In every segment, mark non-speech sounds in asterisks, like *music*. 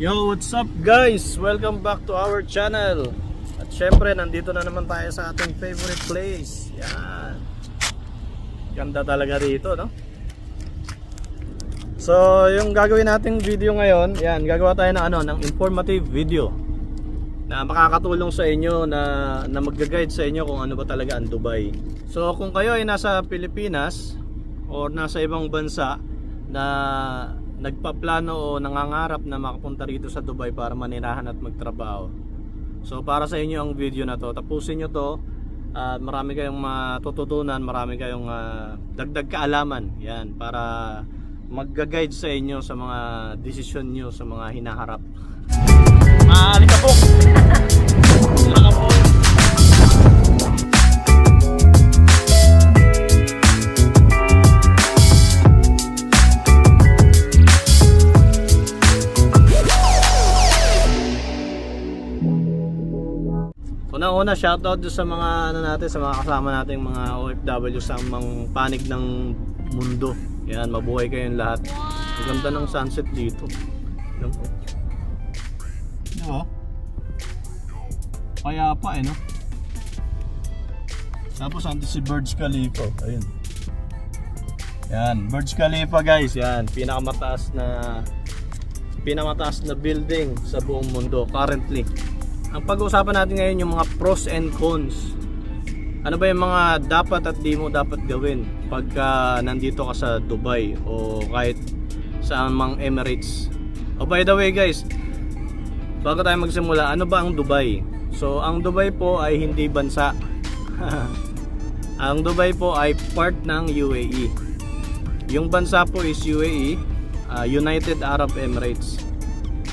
Yo, what's up guys? Welcome back to our channel. At syempre, nandito na naman tayo sa ating favorite place. Yan. Ganda talaga rito, no? So, yung gagawin nating video ngayon, yan, gagawa tayo ng ano, ng informative video na makakatulong sa inyo na na magga-guide sa inyo kung ano ba talaga ang Dubai. So, kung kayo ay nasa Pilipinas or nasa ibang bansa na nagpaplano o nangangarap na makapunta rito sa Dubai para manirahan at magtrabaho. So para sa inyo ang video na to. Tapusin nyo to at marami kayong matututunan, marami kayong ah, dagdag kaalaman. Yan para magga-guide sa inyo sa mga desisyon nyo sa mga hinaharap. Maaari ka *laughs* Unang-una, shoutout doon sa mga ano natin, sa mga kasama nating mga OFW sa mga panig ng mundo. Yan, mabuhay kayong lahat. Ang ganda ng sunset dito. Yan po. Di ba? Kaya pa eh, no? Tapos ando si Burj Khalifa. Ayun. Yan, Burj Khalifa guys. Yan, pinakamataas na pinakamataas na building sa buong mundo currently. Ang pag-uusapan natin ngayon yung mga pros and cons. Ano ba yung mga dapat at di mo dapat gawin pagka nandito ka sa Dubai o kahit sa mang Emirates. Oh by the way guys, bago tayo magsimula, ano ba ang Dubai? So ang Dubai po ay hindi bansa. *laughs* ang Dubai po ay part ng UAE. Yung bansa po is UAE, uh, United Arab Emirates.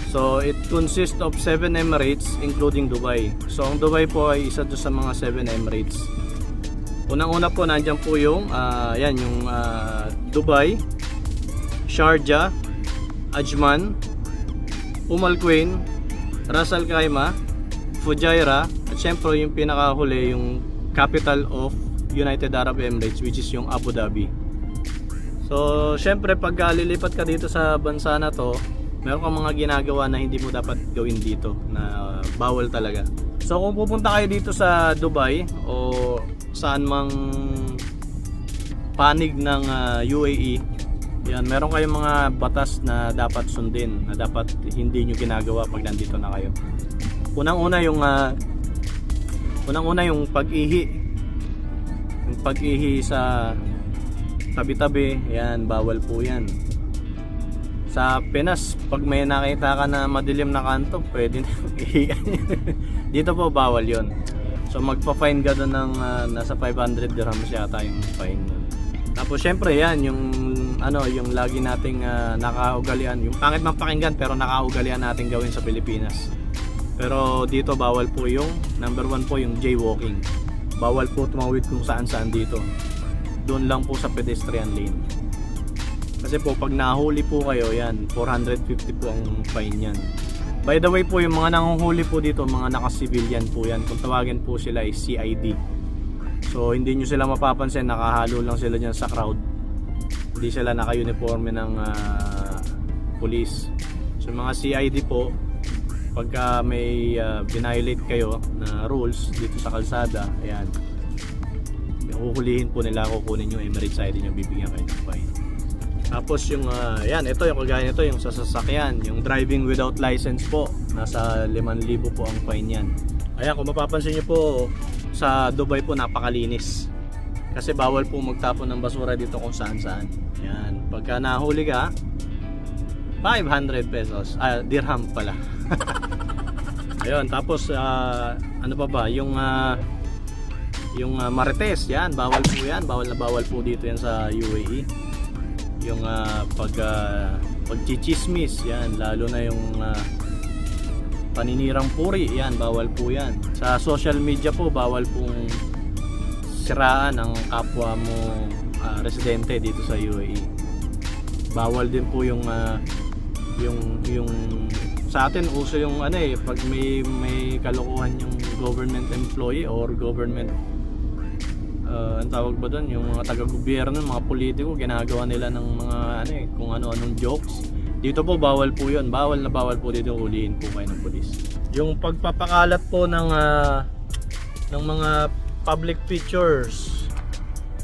So it consists of 7 Emirates including Dubai. So ang Dubai po ay isa doon sa mga 7 Emirates. Unang-una po nandiyan po yung ah, yan yung ah, Dubai, Sharjah, Ajman, Umm Al Quwain, Ras Al Khaimah, Fujairah at syempre yung pinakahuli yung capital of United Arab Emirates which is yung Abu Dhabi. So, syempre pag ah, lilipat ka dito sa bansa na to, meron kang mga ginagawa na hindi mo dapat gawin dito na bawal talaga. So, kung pupunta kayo dito sa Dubai o saan mang panig ng ah, UAE, yan, meron kayong mga batas na dapat sundin, na dapat hindi nyo ginagawa pag nandito na kayo. Unang-una yung ah, unang-una yung pag-ihi. Yung pag-ihi sa tabi-tabi, yan, bawal po yan. Sa Pinas, pag may nakita ka na madilim na kanto, pwede na *laughs* Dito po bawal yon. So magpa-fine ka doon ng ah, nasa 500 dirhams yata yung fine. Tapos syempre yan, yung ano, yung lagi nating ah, nakaugalian, yung pangit man pakinggan pero nakaugalian natin gawin sa Pilipinas. Pero dito bawal po yung number one po yung jaywalking. Bawal po tumawid kung saan saan dito. Doon lang po sa pedestrian lane. Kasi po pag nahuli po kayo, yan, 450 po ang fine yan. By the way po, yung mga nanguhuli po dito, mga naka-civilian po yan. Kung tawagin po sila ay CID. So hindi nyo sila mapapansin, nakahalo lang sila dyan sa crowd. Hindi sila naka-uniforme ng ah, police. So mga CID po, pagka may uh, binviolate kayo na rules dito sa kalsada, ayan, huhulihin po nila, kukunin yung Emirates ID nyo, bibigyan kayo ng fine. Tapos yung, ah, yan, ito yung kagaya nito, yung sa sasakyan, yung driving without license po, nasa 5,000 po ang fine yan. Ayan, kung mapapansin nyo po, sa Dubai po napakalinis. Kasi bawal po magtapon ng basura dito kung saan saan. Yan, pagka nahuli ka, 500 pesos, ah, dirham pala. *laughs* Ayun, tapos ah, ano pa ba, yung ah, yung ah, marites, yan, bawal po yan, bawal na bawal po dito yan sa UAE. Yung ah, pag uh, pagchichismis, yan, lalo na yung ah, paninirang puri, yan, bawal po yan. Sa social media po, bawal pong siraan ang kapwa mo ah, residente dito sa UAE. Bawal din po yung ah, yung yung sa atin uso yung ano eh pag may may kalokohan yung government employee or government uh, ang tawag ba doon yung mga taga-gobyerno mga politiko ginagawa nila ng mga ano eh kung ano-anong jokes Dito po bawal po 'yon. Bawal na bawal po dito huliin po kayo ng pulis. Yung pagpapakalat po ng ah, ng mga public pictures.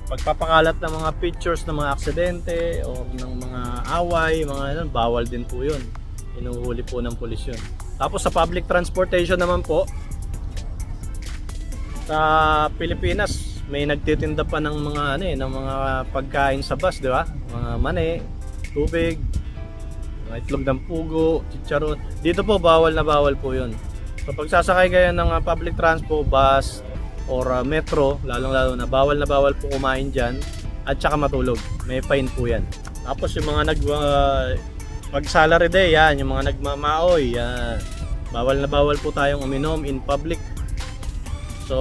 Pagpapakalat ng mga pictures ng mga aksidente o ng mga away, mga ano, bawal din po 'yon. Inuhuli po ng pulis 'yon. Tapos sa public transportation naman po, sa Pilipinas may nagtitinda pa ng mga ano eh, ng mga pagkain sa bus, di ba? Mga mani, tubig, mga itlog ng pugo, chicharon. Dito po bawal na bawal po 'yun. So pag sasakay kayo ng uh, public transport, bus or uh, metro, lalong-lalo na bawal na bawal po kumain diyan at saka matulog. May fine po 'yan. Tapos yung mga nag uh, pag salary day, yan, yung mga nagmamaoy, yan. Bawal na bawal po tayong uminom in public So,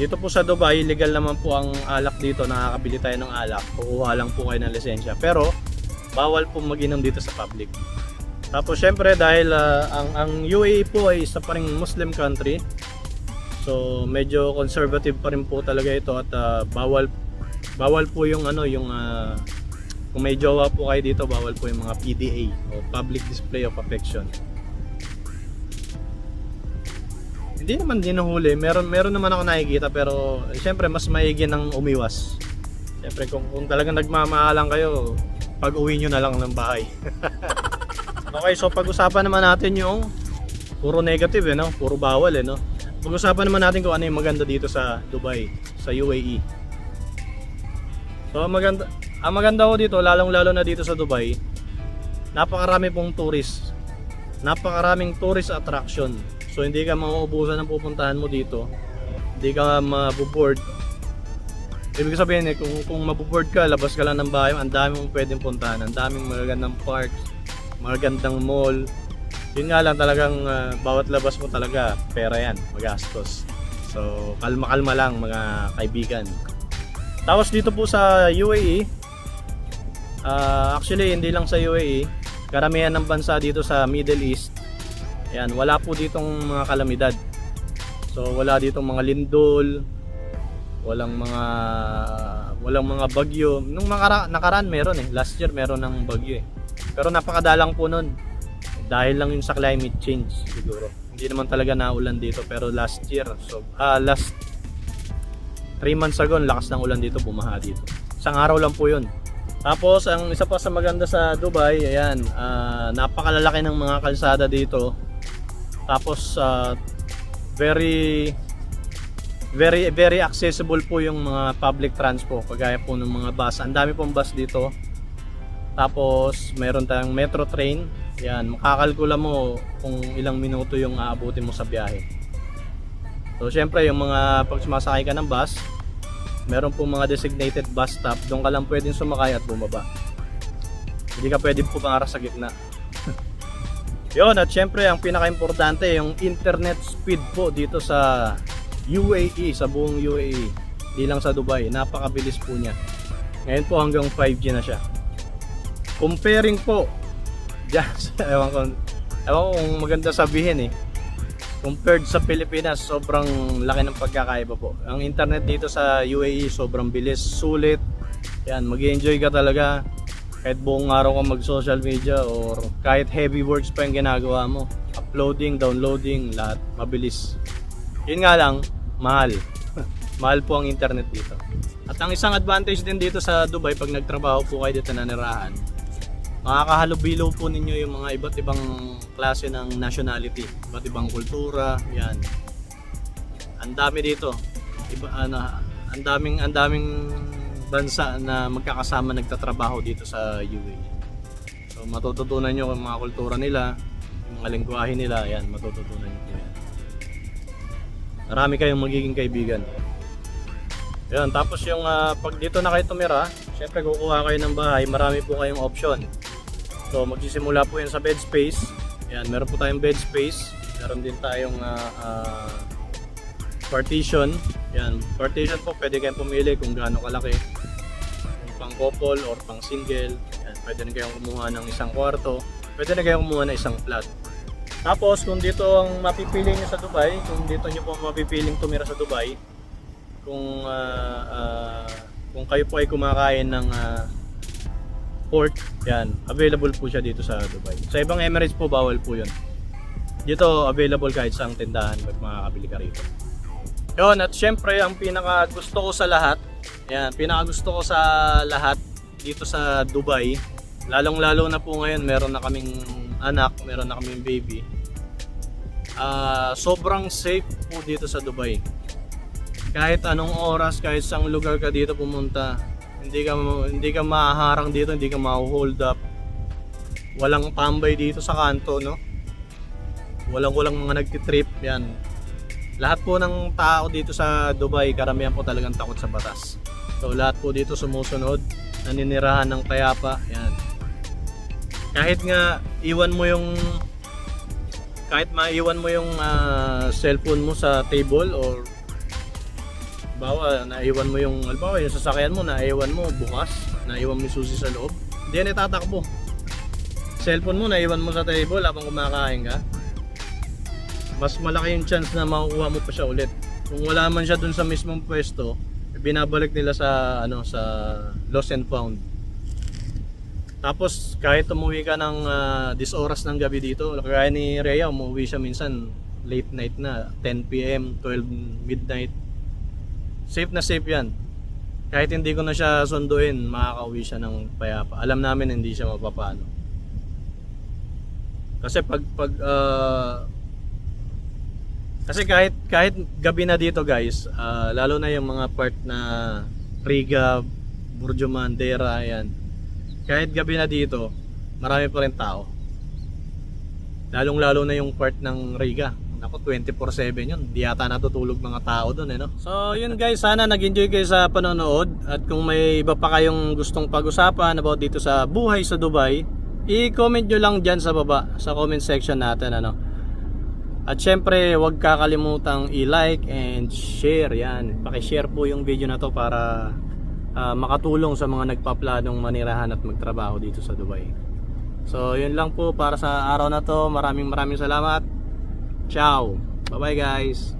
dito po sa Dubai, legal naman po ang alak dito. Nakakabili tayo ng alak. Kukuha lang po kayo ng lisensya. Pero, bawal po mag-inom dito sa public. Tapos, syempre, dahil ah, ang, ang UAE po ay isa pa rin Muslim country. So, medyo conservative pa rin po talaga ito at ah, bawal bawal po yung ano, yung ah, kung may jowa po kayo dito, bawal po yung mga PDA o Public Display of Affection. Hindi naman dinuhuli. Meron meron naman ako nakikita pero eh, syempre mas maigi ng umiwas. Syempre kung, kung talagang nagmamahalan kayo, pag uwi nyo na lang ng bahay. *laughs* okay, so pag-usapan naman natin yung puro negative eh, no? Puro bawal eh, no? Pag-usapan naman natin kung ano yung maganda dito sa Dubai, sa UAE. So maganda, ang maganda ko dito, lalong-lalo na dito sa Dubai, napakarami pong tourist. Napakaraming tourist attraction. So hindi ka mauubusan ng pupuntahan mo dito. Hindi ka mabuboard. Ibig sabihin eh, kung, kung mabuboard ka, labas ka lang ng bahay, ang dami mong pwedeng puntahan. Ang daming magagandang parks, magagandang mall. Yun nga lang talagang ah, bawat labas mo talaga, pera yan, magastos. So kalma-kalma lang mga kaibigan. Tapos dito po sa UAE, ah, actually hindi lang sa UAE, karamihan ng bansa dito sa Middle East, Ayan, wala po ditong mga kalamidad. So wala ditong mga lindol, walang mga walang mga bagyo. Nung makara, nakaraan meron eh. Last year meron ng bagyo eh. Pero napakadalang po nun. Dahil lang yun sa climate change siguro. Hindi naman talaga naulan dito pero last year so ah last 3 months ago, lakas ng ulan dito, bumaha dito. Isang araw lang po yun. Tapos, ang isa pa sa maganda sa Dubai, ayan, ah, napakalalaki ng mga kalsada dito. Tapos, ah, very, very, very accessible po yung mga public transport, kagaya po ng mga bus. Ang dami pong bus dito. Tapos, meron tayong metro train. Yan, makakalkula mo kung ilang minuto yung aabutin mo sa biyahe. So, syempre, yung mga pag sumasakay ka ng bus, meron po mga designated bus stop. Doon ka lang pwedeng sumakay at bumaba. Hindi ka pwedeng pumara sa gitna. Yun, at syempre, ang pinaka-importante, yung internet speed po dito sa UAE, sa buong UAE. Hindi lang sa Dubai. Napakabilis po niya. Ngayon po hanggang 5G na siya. Comparing po, *laughs* sa- ewan ko, ewan ko kung maganda sabihin eh compared sa Pilipinas, sobrang laki ng pagkakaiba po. Ang internet dito sa UAE, sobrang bilis, sulit. Yan, mag enjoy ka talaga. Kahit buong araw ka mag social media or kahit heavy works pa yung ginagawa mo. Uploading, downloading, lahat. Mabilis. Yun nga lang, mahal. *laughs* mahal po ang internet dito. At ang isang advantage din dito sa Dubai, pag nagtrabaho po kayo dito nanirahan, makakahalubilo po ninyo yung mga iba't ibang klase ng nationality, iba't ibang kultura, yan. Ang dami dito. Iba ano, ang daming ang daming bansa na magkakasama nagtatrabaho dito sa UAE. So matututunan niyo yung mga kultura nila, yung mga lengguwahe nila, yan, matututunan niyo po yan. Marami kayong magiging kaibigan. Yan, tapos yung ah, pag dito na kayo tumira, syempre kukuha kayo ng bahay, marami po kayong option. So magsisimula po yan sa bed space. Yan, meron po tayong bed space. Meron din tayong ah, ah, partition. Yan, partition po pwede kayong pumili kung gaano kalaki. Pang couple or pang single. Yan, pwede na kayong kumuha ng isang kwarto. Pwede na kayong kumuha ng isang flat. Tapos kung dito ang mapipili nyo sa Dubai, kung dito nyo po mapipiling tumira sa Dubai, kung ah, ah, kung kayo po ay kumakain ng ah, port, yan, available po siya dito sa Dubai. Sa ibang Emirates po, bawal po yun. Dito, available kahit sa tindahan pag makakabili ka rito. Yun, at syempre, ang pinaka gusto ko sa lahat, yan, pinaka gusto ko sa lahat dito sa Dubai, lalong-lalo na po ngayon, meron na kaming anak, meron na kaming baby. Ah, sobrang safe po dito sa Dubai. Kahit anong oras, kahit saang lugar ka dito pumunta, hindi ka hindi ka mahaharang dito, hindi ka ma-hold up. Walang tambay dito sa kanto, no? Walang walang mga nagtitrip, yan. Lahat po ng tao dito sa Dubai, karamihan po talagang takot sa batas. So lahat po dito sumusunod, naninirahan ng payapa, yan. Kahit nga iwan mo yung kahit maiwan mo yung ah, cellphone mo sa table or bawa naiwan mo yung albawa yung sasakyan mo naiwan mo bukas naiwan mo yung susi sa loob hindi yan itatakbo. Cellphone mo naiwan mo sa table habang kumakain ka. Mas malaki yung chance na makukuha mo pa siya ulit. Kung wala man siya dun sa mismong pwesto binabalik nila sa ano sa lost and found tapos kahit umuwi ka ng ah, 10 oras ng gabi dito, kagaya ni Rhea, umuwi siya minsan late night na, 10 p.m., 12 midnight. Safe na safe yan. Kahit hindi ko na siya sunduin, makakauwi siya ng payapa. Alam namin hindi siya mapapano. Kasi pag pag ah, kasi kahit kahit gabi na dito guys, ah, lalo na yung mga part na Riga, Burjo Mandera, yan kahit gabi na dito, marami pa rin tao. Lalong lalo na yung part ng Riga. Nako, 24-7 yun. Di yata natutulog mga tao doon eh, no? So, yun guys, sana nag-enjoy kayo sa panonood. At kung may iba pa kayong gustong pag-usapan about dito sa buhay sa Dubai, i-comment nyo lang dyan sa baba, sa comment section natin, ano? At syempre, huwag kakalimutang i-like and share yan. Paki-share po yung video na to para ah, makatulong sa mga nagpaplanong manirahan at magtrabaho dito sa Dubai. So, yun lang po para sa araw na to. Maraming maraming salamat. Ciao. Bye-bye guys.